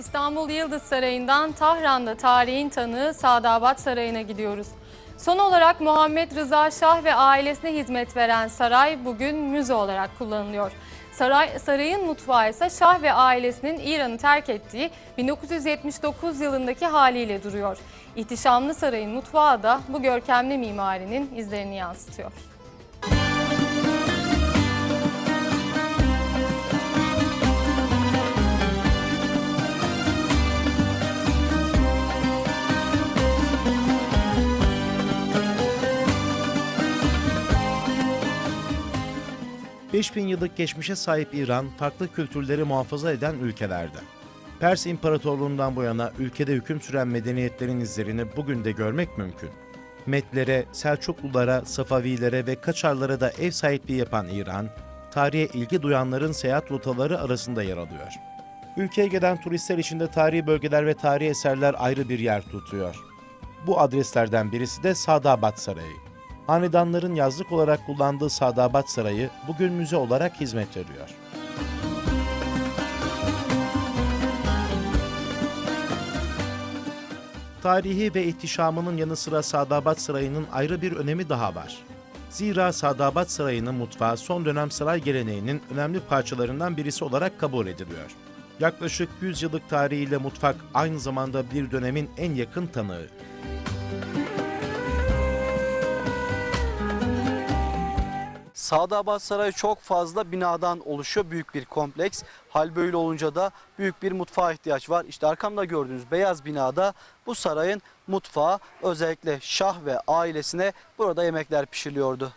İstanbul Yıldız Sarayı'ndan Tahran'da tarihin tanığı Sadabat Sarayı'na gidiyoruz. Son olarak Muhammed Rıza Şah ve ailesine hizmet veren saray bugün müze olarak kullanılıyor. Saray, sarayın mutfağı ise Şah ve ailesinin İran'ı terk ettiği 1979 yılındaki haliyle duruyor. İhtişamlı sarayın mutfağı da bu görkemli mimarinin izlerini yansıtıyor. Bin yıllık geçmişe sahip İran, farklı kültürleri muhafaza eden ülkelerde. Pers İmparatorluğundan bu yana ülkede hüküm süren medeniyetlerin izlerini bugün de görmek mümkün. Metlere, Selçuklulara, Safavilere ve Kaçarlara da ev sahipliği yapan İran, tarihe ilgi duyanların seyahat rotaları arasında yer alıyor. Ülkeye gelen turistler için de tarihi bölgeler ve tarihi eserler ayrı bir yer tutuyor. Bu adreslerden birisi de Sadabat Sarayı. Hanedanların yazlık olarak kullandığı Sadabat Sarayı bugün müze olarak hizmet veriyor. Tarihi ve ihtişamının yanı sıra Sadabat Sarayı'nın ayrı bir önemi daha var. Zira Sadabat Sarayı'nın mutfağı son dönem saray geleneğinin önemli parçalarından birisi olarak kabul ediliyor. Yaklaşık 100 yıllık tarihiyle mutfak aynı zamanda bir dönemin en yakın tanığı. Sadabat Sarayı çok fazla binadan oluşuyor. Büyük bir kompleks. Hal böyle olunca da büyük bir mutfağa ihtiyaç var. İşte arkamda gördüğünüz beyaz binada bu sarayın mutfağı özellikle şah ve ailesine burada yemekler pişiriliyordu.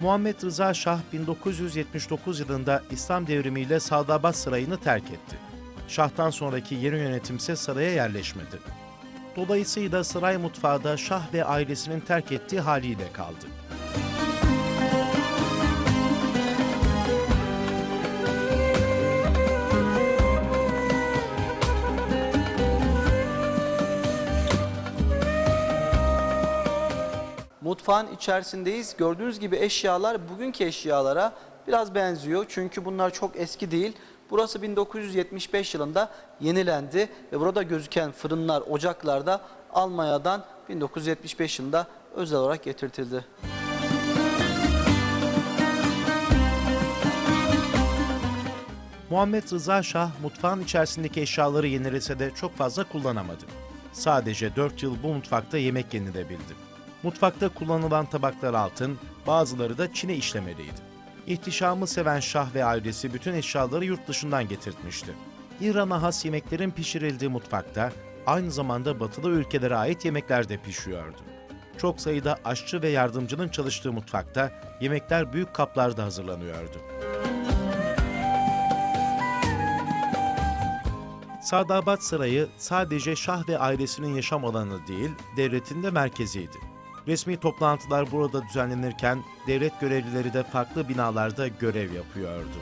Muhammed Rıza Şah 1979 yılında İslam devrimiyle Sadabat Sarayı'nı terk etti. Şah'tan sonraki yeni yönetim ise saraya yerleşmedi. Dolayısıyla saray mutfağı da Şah ve ailesinin terk ettiği haliyle kaldı. Mutfağın içerisindeyiz. Gördüğünüz gibi eşyalar bugünkü eşyalara biraz benziyor. Çünkü bunlar çok eski değil. Burası 1975 yılında yenilendi ve burada gözüken fırınlar, ocaklar da Almanya'dan 1975 yılında özel olarak getirtildi. Muhammed Rıza Şah mutfağın içerisindeki eşyaları yenilese de çok fazla kullanamadı. Sadece 4 yıl bu mutfakta yemek yenilebildi. Mutfakta kullanılan tabaklar altın, bazıları da çine işlemeliydi. İhtişamı seven Şah ve ailesi bütün eşyaları yurt dışından getirtmişti. İran'a has yemeklerin pişirildiği mutfakta aynı zamanda batılı ülkelere ait yemekler de pişiyordu. Çok sayıda aşçı ve yardımcının çalıştığı mutfakta yemekler büyük kaplarda hazırlanıyordu. Sadabat Sarayı sadece Şah ve ailesinin yaşam alanı değil, devletin de merkeziydi. Resmi toplantılar burada düzenlenirken devlet görevlileri de farklı binalarda görev yapıyordu.